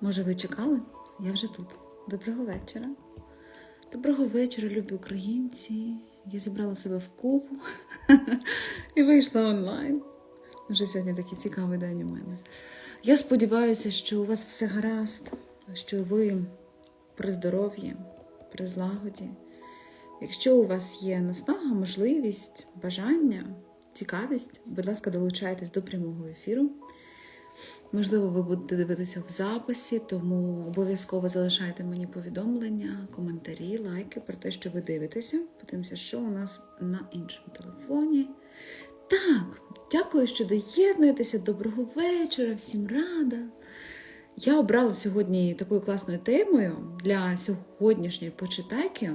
Може, ви чекали? Я вже тут. Доброго вечора. Доброго вечора, любі українці. Я зібрала себе в купу і вийшла онлайн. Вже сьогодні такий цікавий день у мене. Я сподіваюся, що у вас все гаразд, що ви при здоров'ї, при злагоді. Якщо у вас є наснага, можливість, бажання, цікавість, будь ласка, долучайтесь до прямого ефіру. Можливо, ви будете дивитися в записі, тому обов'язково залишайте мені повідомлення, коментарі, лайки про те, що ви дивитеся. Подивимося, що у нас на іншому телефоні. Так, дякую, що доєднуєтеся. Доброго вечора, всім рада. Я обрала сьогодні такою класною темою для сьогоднішньої почитайки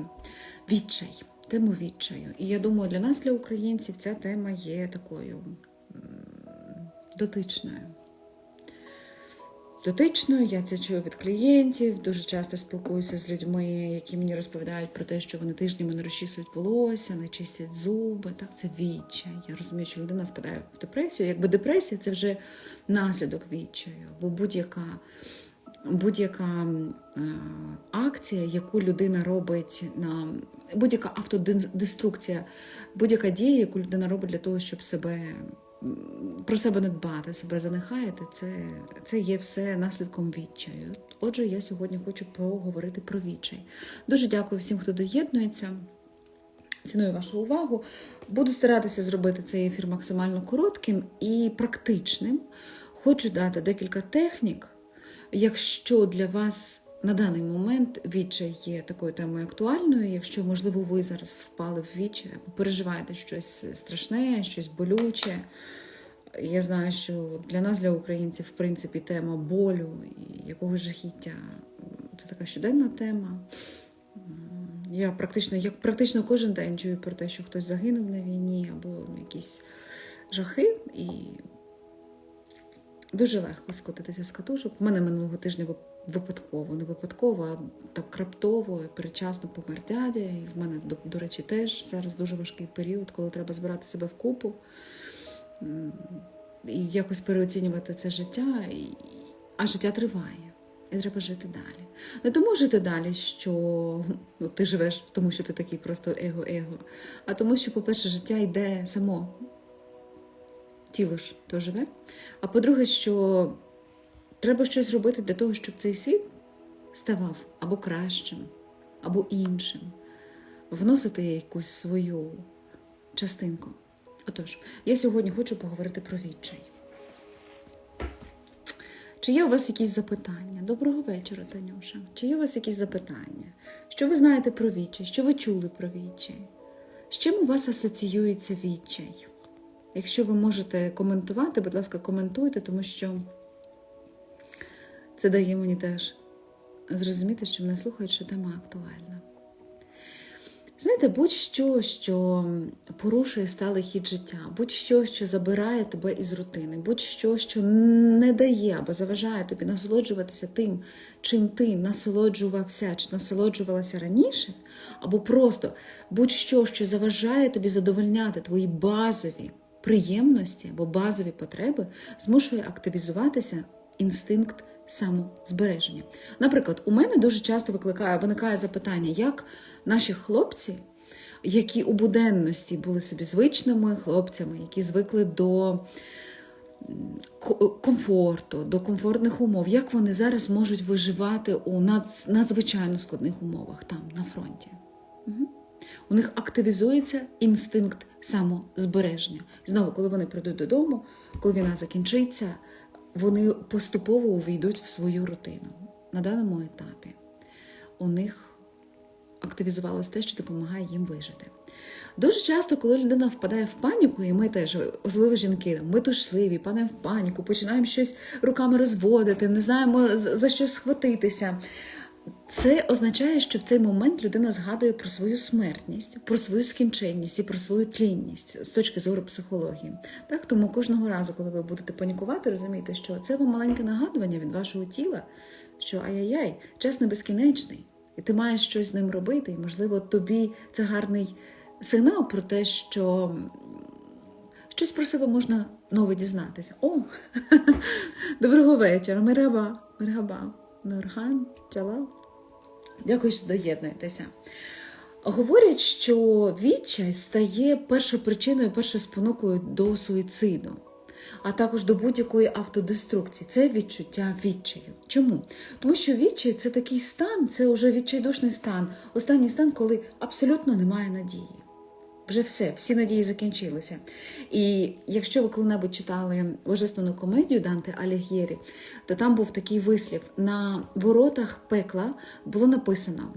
відчай, тему відчаю. І я думаю, для нас, для українців, ця тема є такою дотичною. Дотичною, я це чую від клієнтів, дуже часто спілкуюся з людьми, які мені розповідають про те, що вони тижнями не розчісують волосся, не чистять зуби. Так, це відчай. Я розумію, що людина впадає в депресію. Якби депресія це вже наслідок відчаю, бо будь-яка будь-яка е, акція, яку людина робить на будь-яка автодеструкція, будь-яка дія, яку людина робить для того, щоб себе про себе не дбати, себе занехаяти, це, це є все наслідком відчаю. Отже, я сьогодні хочу поговорити про відчай. Дуже дякую всім, хто доєднується. Ціную вашу увагу. Буду старатися зробити цей ефір максимально коротким і практичним. Хочу дати декілька технік. Якщо для вас на даний момент відчай є такою темою актуальною, якщо, можливо, ви зараз впали в відчай або переживаєте щось страшне, щось болюче. Я знаю, що для нас, для українців, в принципі, тема болю і якогось жахіття це така щоденна тема. Я практично, як практично кожен день чую про те, що хтось загинув на війні або якісь жахи, і дуже легко скотитися з катушок. У мене минулого тижня випадково, не випадково, а так раптово, перечасно помер дядя. І в мене, до, до речі, теж зараз дуже важкий період, коли треба збирати себе в купу і якось переоцінювати це життя, а життя триває. І треба жити далі. Не тому жити далі, що ну, ти живеш, тому що ти такий просто его-его, а тому, що, по-перше, життя йде само. Тіло ж то живе. А по-друге, що треба щось робити для того, щоб цей світ ставав або кращим, або іншим, вносити якусь свою частинку. Отож, я сьогодні хочу поговорити про відчай. Чи є у вас якісь запитання? Доброго вечора, Танюша. Чи є у вас якісь запитання? Що ви знаєте про відчай? Що ви чули про відчай? З чим у вас асоціюється відчай? Якщо ви можете коментувати, будь ласка, коментуйте, тому що це дає мені теж зрозуміти, що мене слухають, що тема актуальна. Знаєте, будь-що, що порушує сталий хід життя, будь-що, що забирає тебе із рутини, будь-що, що не дає або заважає тобі насолоджуватися тим, чим ти насолоджувався чи насолоджувалася раніше, або просто будь-що, що заважає тобі задовольняти твої базові приємності або базові потреби, змушує активізуватися інстинкт самозбереження. Наприклад, у мене дуже часто викликає, виникає запитання, як наші хлопці, які у буденності були собі звичними хлопцями, які звикли до комфорту, до комфортних умов, як вони зараз можуть виживати у надзвичайно складних умовах там, на фронті. У них активізується інстинкт самозбереження. Знову, коли вони прийдуть додому, коли війна закінчиться, вони поступово увійдуть в свою рутину. На даному етапі у них активізувалось те, що допомагає їм вижити. Дуже часто, коли людина впадає в паніку, і ми теж, особливо жінки, ми тушливі, падаємо в паніку, починаємо щось руками розводити, не знаємо за що схватитися. Це означає, що в цей момент людина згадує про свою смертність, про свою скінченність і про свою тлінність з точки зору психології. Так, Тому кожного разу, коли ви будете панікувати, розумійте, що це вам маленьке нагадування від вашого тіла, що ай-яй-яй, час не безкінечний, і ти маєш щось з ним робити. І, можливо, тобі це гарний сигнал про те, що щось про себе можна нове дізнатися. О, доброго вечора, мераба, мераба. Нурхан, Джалал. Дякую, що доєднуєтеся. Говорять, що відчай стає першою причиною, першою спонукою до суїциду, а також до будь-якої автодеструкції. Це відчуття відчаю. Чому? Тому що відчай це такий стан, це вже відчайдушний стан, останній стан, коли абсолютно немає надії. Вже все, всі надії закінчилися. І якщо ви коли-небудь читали божественну комедію Данте Алігєрі, то там був такий вислів: на воротах пекла було написано.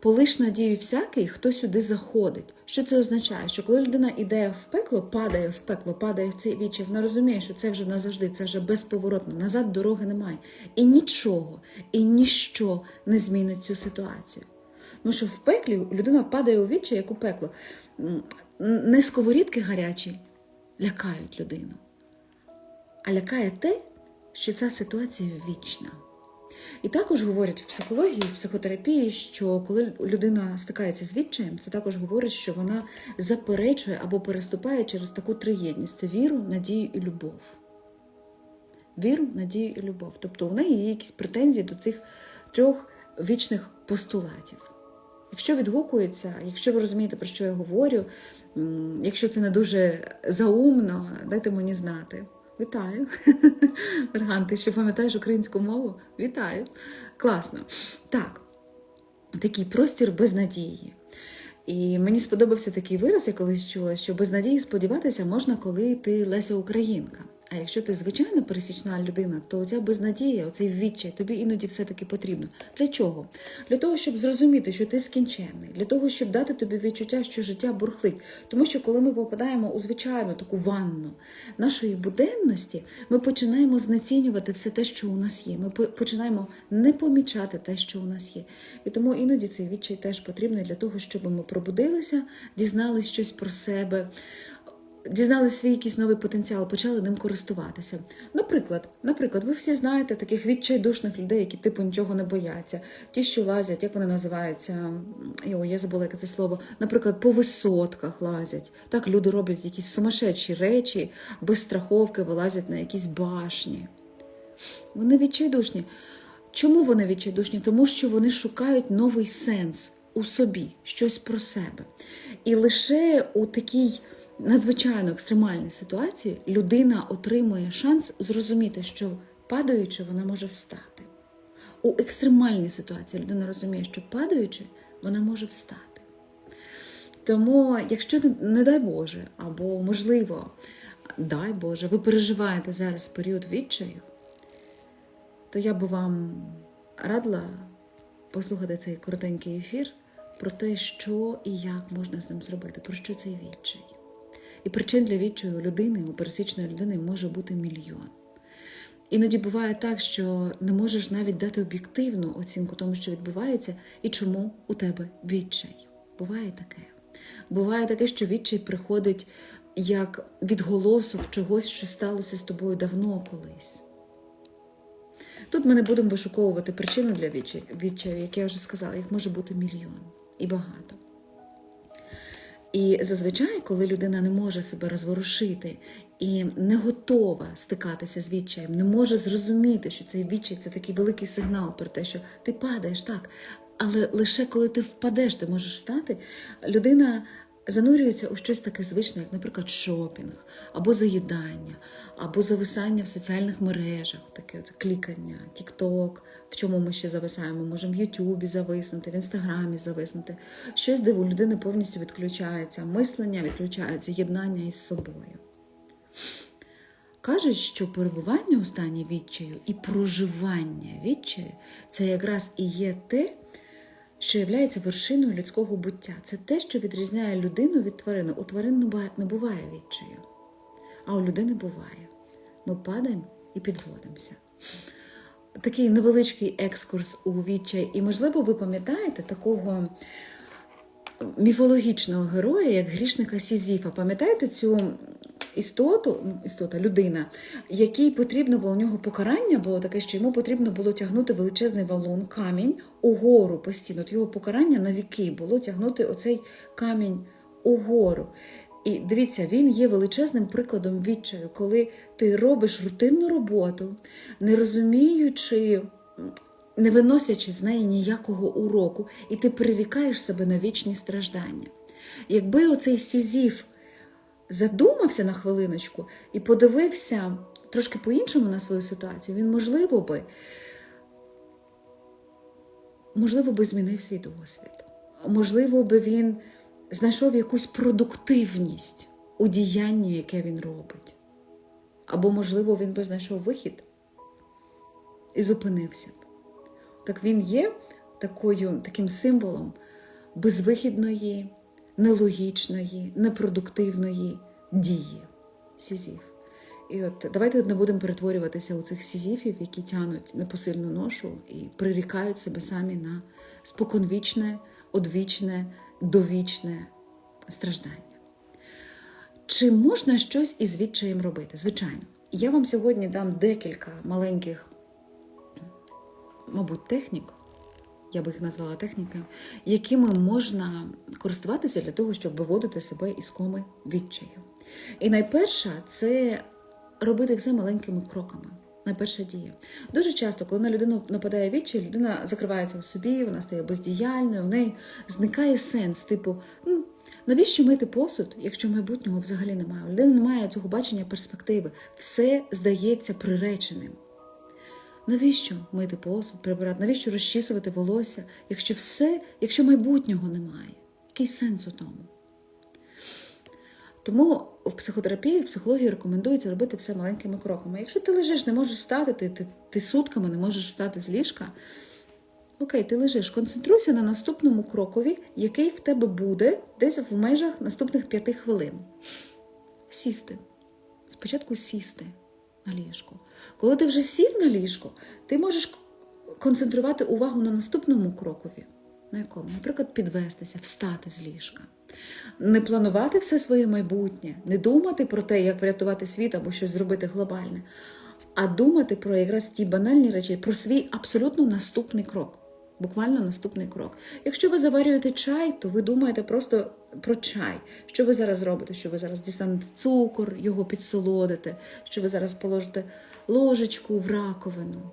Полиш надію всякий, хто сюди заходить. Що це означає? Що коли людина йде в пекло, падає в пекло, падає в цей вічі, вона розуміє, що це вже назавжди, це вже безповоротно, назад дороги немає. І нічого, і ніщо не змінить цю ситуацію. Тому що в пеклі людина впадає у вічі, як у пекло. Не сковорідки гарячі лякають людину, а лякає те, що ця ситуація вічна. І також говорять в психології, в психотерапії, що коли людина стикається з відчаєм, це також говорить, що вона заперечує або переступає через таку триєдність: це віру, надію і любов. Віру, надію і любов. Тобто у неї є якісь претензії до цих трьох вічних постулатів. Якщо відгукується, якщо ви розумієте, про що я говорю, якщо це не дуже заумно, дайте мені знати. Вітаю. Арган, ти ще пам'ятаєш українську мову? Вітаю. Класно. Так, такий простір без надії. І мені сподобався такий вираз, я колись чула, що без надії сподіватися можна, коли ти Леся Українка. А якщо ти звичайна пересічна людина, то ця безнадія, оцей відчай, тобі іноді все-таки потрібно. Для чого? Для того, щоб зрозуміти, що ти скінченний, для того, щоб дати тобі відчуття, що життя бурхлить. Тому що коли ми попадаємо у звичайну таку ванну нашої буденності, ми починаємо знецінювати все те, що у нас є. Ми починаємо не помічати те, що у нас є. І тому іноді цей відчай теж потрібний для того, щоб ми пробудилися, дізнались щось про себе дізнали свій якийсь новий потенціал, почали ним користуватися. Наприклад, наприклад, ви всі знаєте таких відчайдушних людей, які типу нічого не бояться. Ті, що лазять, як вони називаються? Йо, я забула, яке це слово. Наприклад, по висотках лазять. Так люди роблять якісь сумасшедші речі, без страховки вилазять на якісь башні. Вони відчайдушні. Чому вони відчайдушні? Тому що вони шукають новий сенс у собі, щось про себе. І лише у такій надзвичайно екстремальній ситуації людина отримує шанс зрозуміти, що падаючи, вона може встати. У екстремальній ситуації людина розуміє, що падаючи, вона може встати. Тому, якщо не- дай Боже, або можливо, дай Боже, ви переживаєте зараз період відчаю, то я би вам радила послухати цей коротенький ефір про те, що і як можна з ним зробити, про що цей відчай. І причин для відчаю людини, у пересічної людини може бути мільйон. Іноді буває так, що не можеш навіть дати об'єктивну оцінку тому, що відбувається, і чому у тебе відчай. Буває таке. Буває таке, що відчай приходить як відголосок чогось, що сталося з тобою давно колись. Тут ми не будемо вишуковувати причину для відчаю, як я вже сказала, їх може бути мільйон і багато. І зазвичай, коли людина не може себе розворушити і не готова стикатися з відчаєм, не може зрозуміти, що цей відчай це такий великий сигнал про те, що ти падаєш так, але лише коли ти впадеш, ти можеш встати, людина занурюється у щось таке звичне, як, наприклад, шопінг, або заїдання, або зависання в соціальних мережах, таке клікання, тік-ток, в чому ми ще зависаємо. Можемо в Ютубі зависнути, в інстаграмі зависнути. Щось, де у людини повністю відключається мислення, відключається єднання із собою. Кажуть, що перебування у стані відчаю і проживання відчаю це якраз і є те, що є вершиною людського буття. Це те, що відрізняє людину від тварини. У тварин не буває- відчаю, а у людини буває. Ми падаємо і підводимося. Такий невеличкий екскурс у відчай. І, можливо, ви пам'ятаєте такого міфологічного героя, як грішника Сізіфа. Пам'ятаєте цю істоту, ну, істота, людина, якій потрібно було у нього покарання було таке, що йому потрібно було тягнути величезний валун, камінь угору постійно. От його покарання на віки було тягнути оцей камінь угору. І дивіться, він є величезним прикладом відчаю, коли ти робиш рутинну роботу, не розуміючи не виносячи з неї ніякого уроку, і ти прирікаєш себе на вічні страждання. Якби оцей сізіф задумався на хвилиночку і подивився трошки по-іншому на свою ситуацію, він, можливо би, можливо би змінив свій досвід. Можливо би він знайшов якусь продуктивність у діянні, яке він робить. Або, можливо, він би знайшов вихід і зупинився. Так він є такою, таким символом безвихідної, нелогічної, непродуктивної дії сізів. І от давайте не будемо перетворюватися у цих сізіфів, які тянуть непосильну ношу і прирікають себе самі на споконвічне, одвічне, довічне страждання. Чи можна щось із відчаєм робити? Звичайно. Я вам сьогодні дам декілька маленьких, мабуть, технік, я би їх назвала техніками, якими можна користуватися для того, щоб виводити себе із коми відчаю. І найперша це робити все маленькими кроками. Найперша дія. Дуже часто, коли на людину нападає відчай, людина закривається у собі, вона стає бездіяльною, в неї зникає сенс, типу, ну, навіщо мити посуд, якщо майбутнього взагалі немає? У людини немає цього бачення перспективи. Все здається приреченим. Навіщо мити посуд, прибирати? Навіщо розчісувати волосся, якщо все, якщо майбутнього немає? Який сенс у тому? Тому в психотерапії, в психології рекомендується робити все маленькими кроками. Якщо ти лежиш, не можеш встати, ти, ти, ти сутками не можеш встати з ліжка. Окей, ти лежиш, концентруйся на наступному крокові, який в тебе буде десь в межах наступних п'яти хвилин. Сісти. Спочатку сісти на ліжку. Коли ти вже сів на ліжко, ти можеш концентрувати увагу на наступному крокові. На якому? Наприклад, підвестися, встати з ліжка. Не планувати все своє майбутнє, не думати про те, як врятувати світ або щось зробити глобальне, а думати про якраз ті банальні речі, про свій абсолютно наступний крок. Буквально наступний крок. Якщо ви заварюєте чай, то ви думаєте просто про чай. Що ви зараз робите? Що ви зараз дістанете цукор, його підсолодите, що ви зараз положите ложечку в раковину.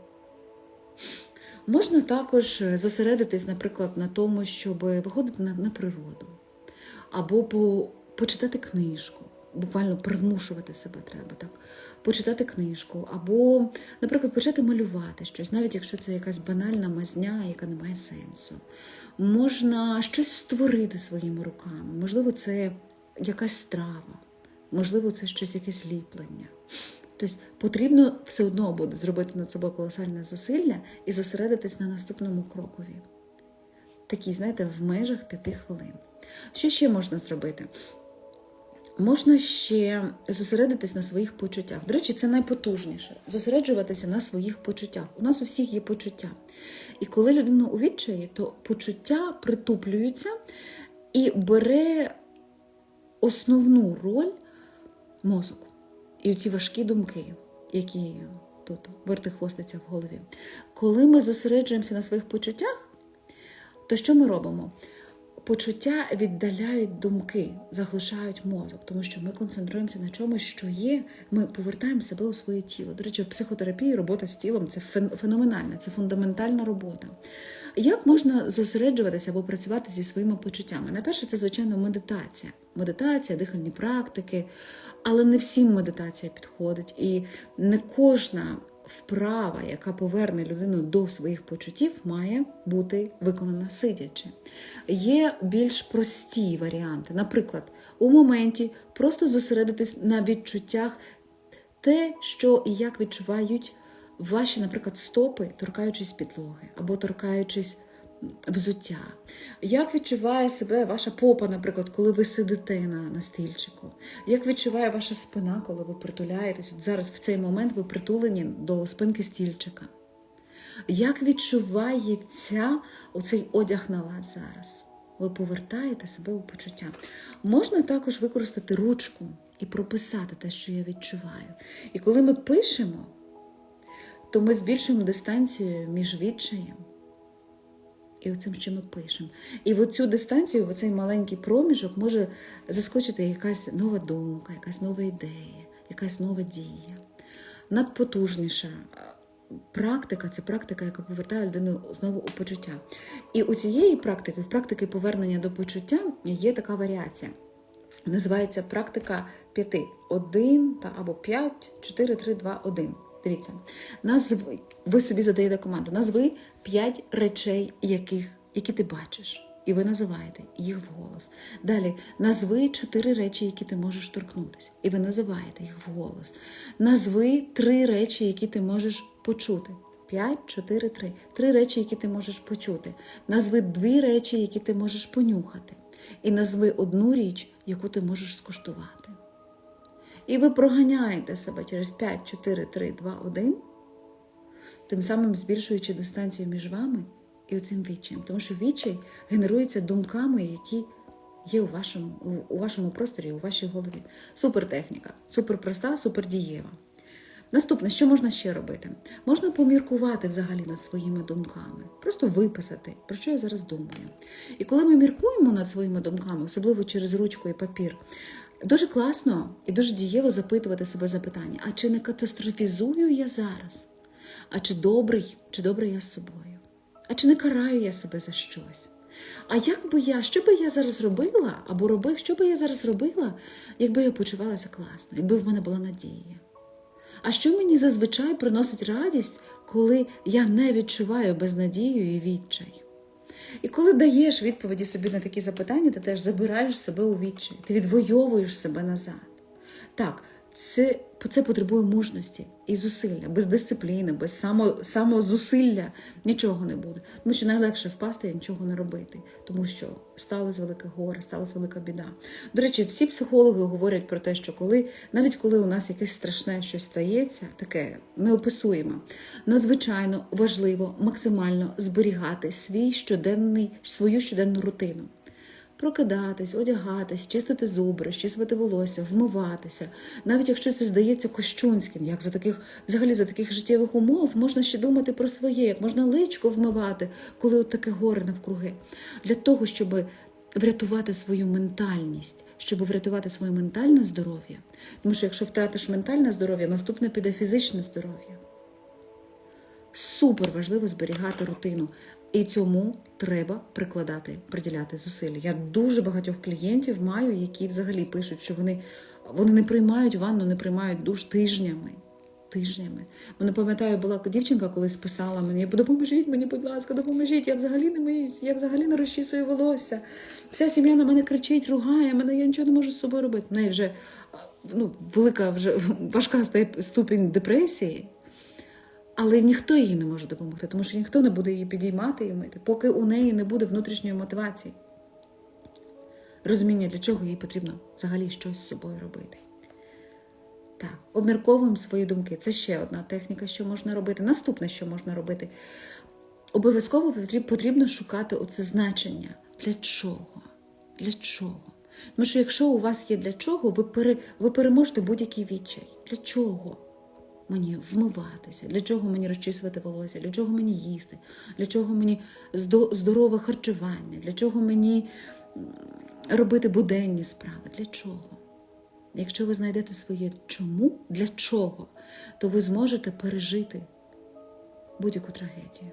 Можна також зосередитись, наприклад, на тому, щоб виходити на, на природу, або по, почитати книжку. Буквально примушувати себе треба так. Почитати книжку, або, наприклад, почати малювати щось, навіть якщо це якась банальна мазня, яка не має сенсу. Можна щось створити своїми руками. Можливо, це якась страва, можливо, це щось якесь ліплення. Тобто потрібно все одно буде зробити над собою колосальне зусилля і зосередитись на наступному крокові. Такі, знаєте, в межах п'яти хвилин. Що ще можна зробити? Можна ще зосередитись на своїх почуттях. До речі, це найпотужніше зосереджуватися на своїх почуттях. У нас у всіх є почуття. І коли людина у відчаї, то почуття притуплюються і бере основну роль мозок. І ці важкі думки, які тут вертихвостяться в голові. Коли ми зосереджуємося на своїх почуттях, то що ми робимо? Почуття віддаляють думки, заглушають мозок, тому що ми концентруємося на чомусь, що є. Ми повертаємо себе у своє тіло. До речі, в психотерапії робота з тілом це феноменальна, це фундаментальна робота. Як можна зосереджуватися або працювати зі своїми почуттями? Найперше, це, звичайно, медитація. Медитація, дихальні практики, але не всім медитація підходить. І не кожна вправа, яка поверне людину до своїх почуттів, має бути виконана сидячи. Є більш прості варіанти. Наприклад, у моменті просто зосередитись на відчуттях те, що і як відчувають ваші, наприклад, стопи, торкаючись підлоги або торкаючись взуття. Як відчуває себе ваша попа, наприклад, коли ви сидите на, на стільчику? Як відчуває ваша спина, коли ви притуляєтесь? От зараз в цей момент ви притулені до спинки стільчика. Як відчувається оцей одяг на вас зараз? Ви повертаєте себе у почуття. Можна також використати ручку і прописати те, що я відчуваю. І коли ми пишемо, то ми збільшуємо дистанцію між відчаєм і оцим, що ми пишемо. І в цю дистанцію, в цей маленький проміжок може заскочити якась нова думка, якась нова ідея, якась нова дія. Надпотужніша практика це практика, яка повертає людину знову у почуття. І у цієї практики, в практики повернення до почуття, є така варіація. Називається практика п'яти. Один та або п'ять, чотири, три, два, один. Дивіться, назви, ви собі задаєте команду, назви п'ять речей, яких, які ти бачиш. І ви називаєте їх вголос. Далі назви чотири речі, які ти можеш торкнутися, і ви називаєте їх вголос. Назви три речі, які ти можеш почути. П'ять, чотири, три. Три речі, які ти можеш почути. Назви дві речі, які ти можеш понюхати. І назви одну річ, яку ти можеш скуштувати. І ви проганяєте себе через 5, 4, 3, 2, 1, тим самим збільшуючи дистанцію між вами і оцим відчаєм. Тому що відчай генерується думками, які є у вашому, у вашому просторі, у вашій голові. Супер техніка, супер проста, супер дієва. Наступне, що можна ще робити? Можна поміркувати взагалі над своїми думками, просто виписати, про що я зараз думаю. І коли ми міркуємо над своїми думками, особливо через ручку і папір, дуже класно і дуже дієво запитувати себе запитання: а чи не катастрофізую я зараз? А чи добрий, чи добрий я з собою? А чи не караю я себе за щось? А як би я, що би я зараз робила, або робив, що би я зараз робила, якби я почувалася класно, якби в мене була надія? А що мені зазвичай приносить радість, коли я не відчуваю безнадію і відчай? І коли даєш відповіді собі на такі запитання, ти теж забираєш себе у відчай, ти відвоюєш себе назад. Так, це, це потребує мужності і зусилля, без дисципліни, без само, самозусилля нічого не буде. Тому що найлегше впасти і нічого не робити, тому що сталося велике горе, сталася велика біда. До речі, всі психологи говорять про те, що коли навіть коли у нас якесь страшне щось стається, таке неописуєме, надзвичайно важливо максимально зберігати свій щоденний, свою щоденну рутину прокидатись, одягатись, чистити зуби, розчісувати волосся, вмиватися. Навіть якщо це здається кощунським, як за таких, взагалі за таких життєвих умов можна ще думати про своє, як можна личко вмивати, коли от таке горе навкруги. Для того, щоб врятувати свою ментальність, щоб врятувати своє ментальне здоров'я. Тому що якщо втратиш ментальне здоров'я, наступне піде фізичне здоров'я. Супер важливо зберігати рутину. І цьому треба прикладати, приділяти зусилля. Я дуже багатьох клієнтів маю, які взагалі пишуть, що вони вони не приймають ванну, не приймають душ тижнями. Тижнями. Мене пам'ятаю, була дівчинка, колись писала мені: допоможіть мені, будь ласка, допоможіть, я взагалі не миюсь, я взагалі не розчісую волосся. Вся сім'я на мене кричить, ругає, мене я нічого не можу з собою робити. В неї вже ну, велика, вже важка ступінь депресії. Але ніхто їй не може допомогти, тому що ніхто не буде її підіймати і мити, поки у неї не буде внутрішньої мотивації. Розуміння, для чого їй потрібно взагалі щось з собою робити. Так, обмірковуємо свої думки. Це ще одна техніка, що можна робити. Наступне, що можна робити. Обов'язково потрібно шукати оце значення. Для чого? Для чого? Тому що якщо у вас є для чого, ви пере, ви переможете будь-який відчай. Для чого? Мені вмиватися, для чого мені розчісувати волосся, для чого мені їсти, для чого мені здорове харчування, для чого мені робити буденні справи, для чого? Якщо ви знайдете своє чому, для чого, то ви зможете пережити будь-яку трагедію.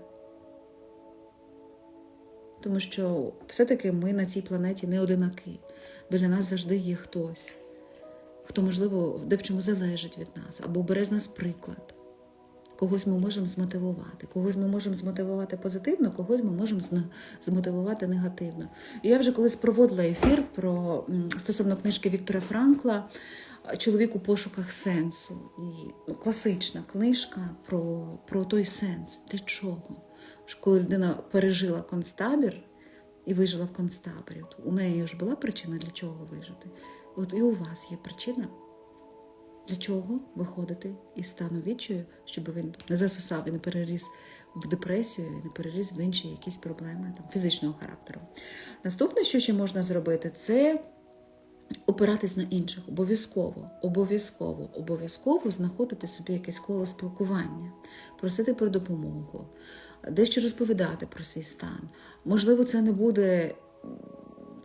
Тому що все-таки ми на цій планеті не одинаки. Біля нас завжди є хтось хто, можливо, де в чому залежить від нас, або бере з нас приклад. Когось ми можемо змотивувати, когось ми можемо змотивувати позитивно, когось ми можемо змотивувати негативно. І я вже колись проводила ефір про стосовно книжки Віктора Франкла Чоловік у пошуках сенсу. І ну, класична книжка про, про той сенс. Для чого? Коли людина пережила концтабір і вижила в концтаборі, у неї ж була причина для чого вижити. От і у вас є причина, для чого виходити із стану відчаю, щоб він не засусав і не переріс в депресію, і не переріс в інші якісь проблеми там, фізичного характеру. Наступне, що ще можна зробити, це опиратись на інших. Обов'язково, обов'язково, обов'язково знаходити собі якесь коло спілкування, просити про допомогу, дещо розповідати про свій стан. Можливо, це не буде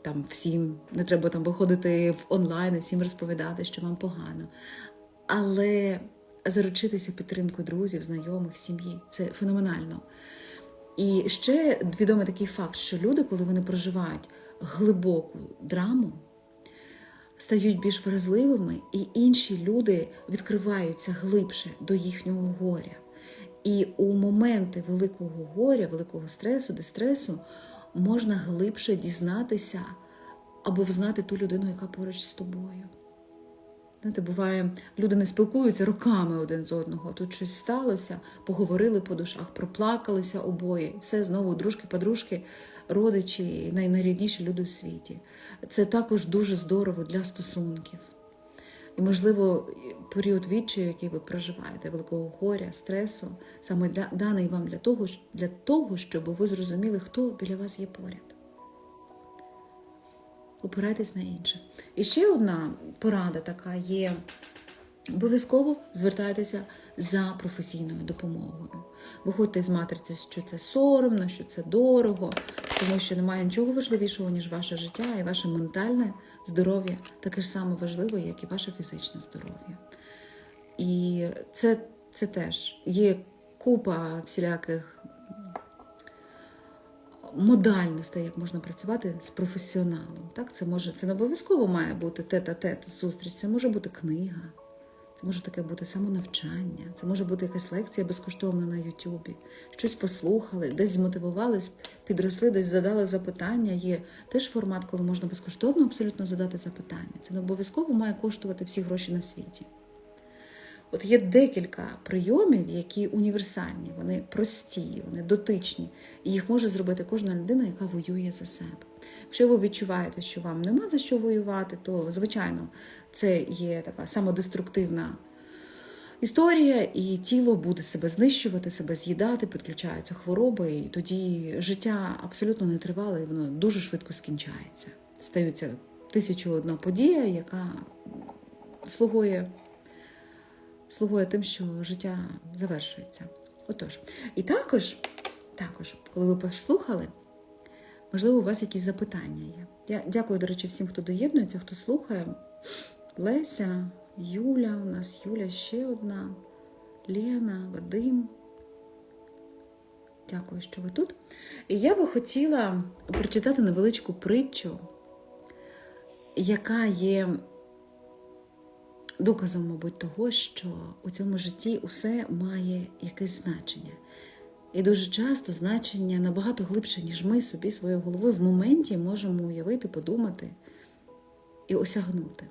там всім не треба там виходити в онлайн і всім розповідати, що вам погано. Але заручитися підтримкою друзів, знайомих, сім'ї. Це феноменально. І ще відомий такий факт, що люди, коли вони проживають глибоку драму, стають більш вразливими, і інші люди відкриваються глибше до їхнього горя. І у моменти великого горя, великого стресу, дистресу можна глибше дізнатися або взнати ту людину, яка поруч з тобою. Знаєте, буває, люди не спілкуються роками один з одного. Тут щось сталося, поговорили по душах, проплакалися обоє. Все знову дружки, подружки, родичі, найнарідніші люди у світі. Це також дуже здорово для стосунків. І, можливо, період відчаю, який ви проживаєте, великого горя, стресу, саме для, даний вам для того, для того, щоб ви зрозуміли, хто біля вас є поряд. Опирайтесь на інше. І ще одна порада така є. Обов'язково звертайтеся за професійною допомогою. Виходьте з матриці, що це соромно, що це дорого, тому що немає нічого важливішого, ніж ваше життя і ваше ментальне здоров'я таке ж саме важливе, як і ваше фізичне здоров'я. І це, це теж є купа всіляких модальностей, як можна працювати з професіоналом. Так, Це може це не обов'язково має бути тет-а-тет зустріч, це може бути книга, це може таке бути самонавчання, це може бути якась лекція безкоштовна на Ютубі. Щось послухали, десь змотивувались, підросли, десь задали запитання. Є теж формат, коли можна безкоштовно абсолютно задати запитання. Це не обов'язково має коштувати всі гроші на світі. От є декілька прийомів, які універсальні, вони прості, вони дотичні, і їх може зробити кожна людина, яка воює за себе. Якщо ви відчуваєте, що вам нема за що воювати, то звичайно це є така самодеструктивна історія, і тіло буде себе знищувати, себе з'їдати, підключаються хвороби, і тоді життя абсолютно не тривале, і воно дуже швидко скінчається. Стаються тисячу одна подія, яка слугує слугує тим, що життя завершується. Отож, і також, також, коли ви послухали, можливо, у вас якісь запитання є. Я дякую, до речі, всім, хто доєднується, хто слухає. Леся, Юля, у нас Юля ще одна, Лена, Вадим. Дякую, що ви тут. І я би хотіла прочитати невеличку притчу, яка є доказом, мабуть, того, що у цьому житті усе має якесь значення. І дуже часто значення набагато глибше, ніж ми собі своєю головою в моменті можемо уявити, подумати і осягнути.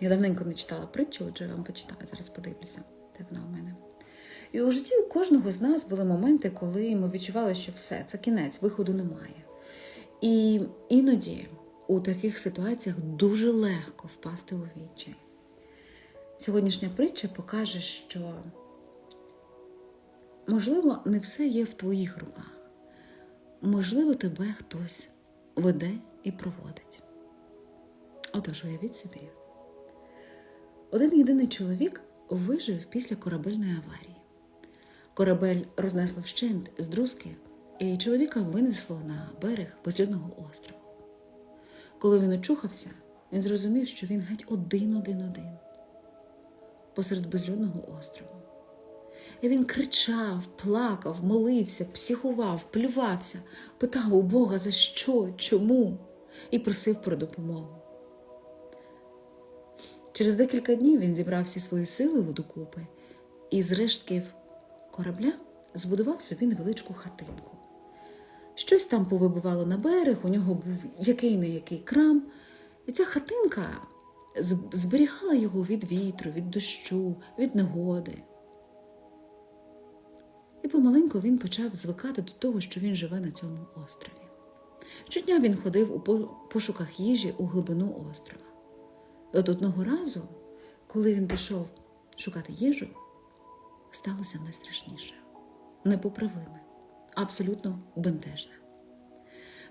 Я давненько не читала притчу, отже, я вам почитаю, зараз подивлюся, де вона у мене. І у житті у кожного з нас були моменти, коли ми відчували, що все, це кінець, виходу немає. І іноді у таких ситуаціях дуже легко впасти у відчай. Сьогоднішня притча покаже, що, можливо, не все є в твоїх руках. Можливо, тебе хтось веде і проводить. Отож, уявіть собі, один єдиний чоловік вижив після корабельної аварії. Корабель рознесло вщент з друзки, і чоловіка винесло на берег безлюдного острова. Коли він очухався, він зрозумів, що він геть один-один-один посеред безлюдного острову. І він кричав, плакав, молився, психував, плювався, питав у Бога за що, чому, і просив про допомогу. Через декілька днів він зібрав всі свої сили водокупи і з рештків корабля збудував собі невеличку хатинку. Щось там повибивало на берег, у нього був який не який крам, і ця хатинка зберігала його від вітру, від дощу, від негоди. І помаленьку він почав звикати до того, що він живе на цьому острові. Щодня він ходив у пошуках їжі у глибину острова. І от одного разу, коли він пішов шукати їжу, сталося найстрашніше, непоправиме абсолютно бентежне.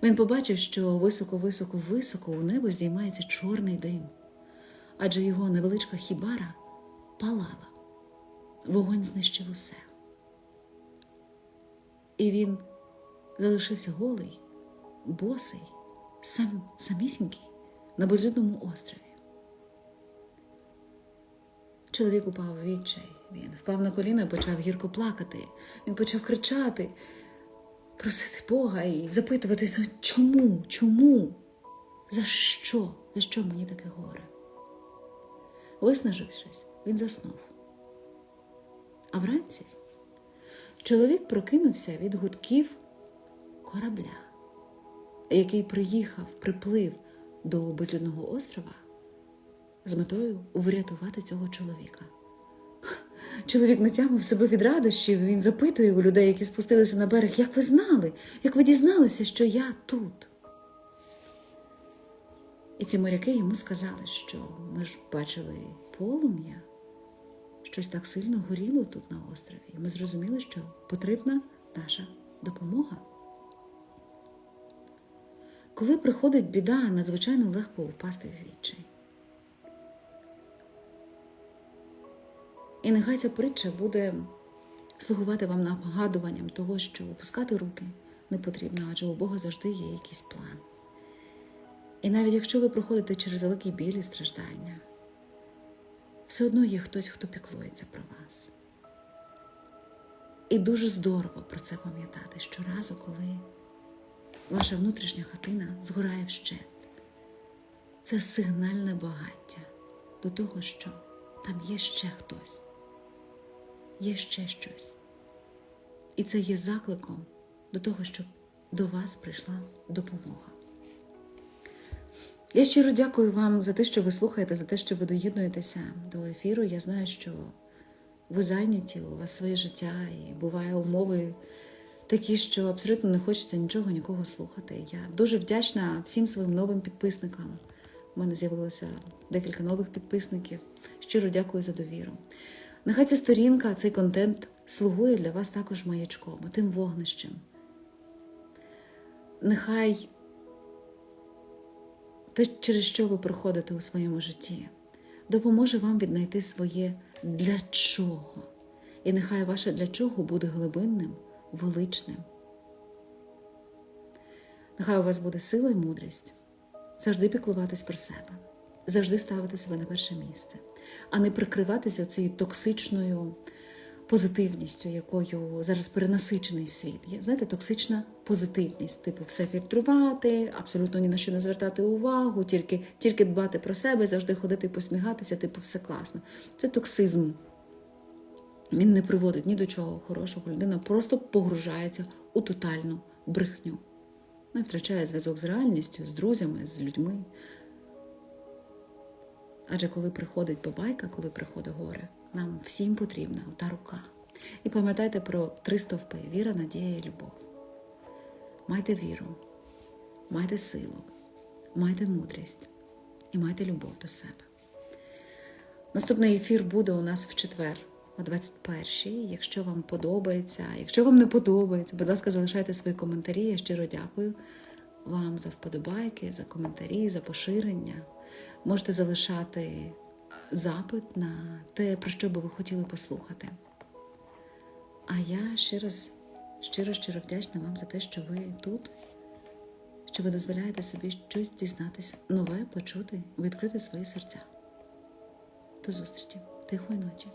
Він побачив, що високо-високо-високо у небо здіймається чорний дим, адже його невеличка хібара палала, вогонь знищив усе. І він залишився голий, босий, сам, самісінький на безлюдному острові. Чоловік упав відчай. Він впав на коліна і почав гірко плакати. Він почав кричати, просити Бога і запитувати, ну чому? Чому? За що? За що мені таке горе? Виснажившись, він заснув. А вранці чоловік прокинувся від гудків корабля, який приїхав, приплив до безлюдного острова з метою врятувати цього чоловіка. Чоловік натягнув себе від радощів, він запитує у людей, які спустилися на берег, як ви знали, як ви дізналися, що я тут? І ці моряки йому сказали, що ми ж бачили полум'я, щось так сильно горіло тут на острові, і ми зрозуміли, що потрібна наша допомога. Коли приходить біда, надзвичайно легко впасти в відчай. І нехай ця притча буде слугувати вам нагадуванням того, що опускати руки не потрібно, адже у Бога завжди є якийсь план. І навіть якщо ви проходите через великий біль і страждання, все одно є хтось, хто піклується про вас. І дуже здорово про це пам'ятати щоразу, коли ваша внутрішня хатина згорає вщент. Це сигнальне багаття до того, що там є ще хтось, є ще щось. І це є закликом до того, щоб до вас прийшла допомога. Я щиро дякую вам за те, що ви слухаєте, за те, що ви доєднуєтеся до ефіру. Я знаю, що ви зайняті, у вас своє життя, і буває умови такі, що абсолютно не хочеться нічого нікого слухати. Я дуже вдячна всім своїм новим підписникам. У мене з'явилося декілька нових підписників. Щиро дякую за довіру. Нехай ця сторінка, цей контент слугує для вас також маячком, тим вогнищем. Нехай те, через що ви проходите у своєму житті, допоможе вам віднайти своє для чого. І нехай ваше для чого буде глибинним, величним. Нехай у вас буде сила і мудрість завжди піклуватись про себе, завжди ставити себе на перше місце, а не прикриватися цією токсичною позитивністю, якою зараз перенасичений світ. Є, знаєте, токсична позитивність, типу, все фільтрувати, абсолютно ні на що не звертати увагу, тільки, тільки дбати про себе, завжди ходити і посміхатися, типу, все класно. Це токсизм. Він не приводить ні до чого хорошого. Людина просто погружається у тотальну брехню. Не втрачає зв'язок з реальністю, з друзями, з людьми. Адже коли приходить бабайка, коли приходить горе, нам всім потрібна та рука. І пам'ятайте про три стовпи: віра, надія і любов. Майте віру, майте силу, майте мудрість і майте любов до себе. Наступний ефір буде у нас в четвер, о 21-й. Якщо вам подобається, якщо вам не подобається, будь ласка, залишайте свої коментарі. Я щиро дякую вам за вподобайки, за коментарі, за поширення. Можете залишати запит на те, про що би ви хотіли послухати. А я ще раз щиро щиро вдячна вам за те, що ви тут, що ви дозволяєте собі щось дізнатися, нове почути, відкрити свої серця. До зустрічі, тихої ночі.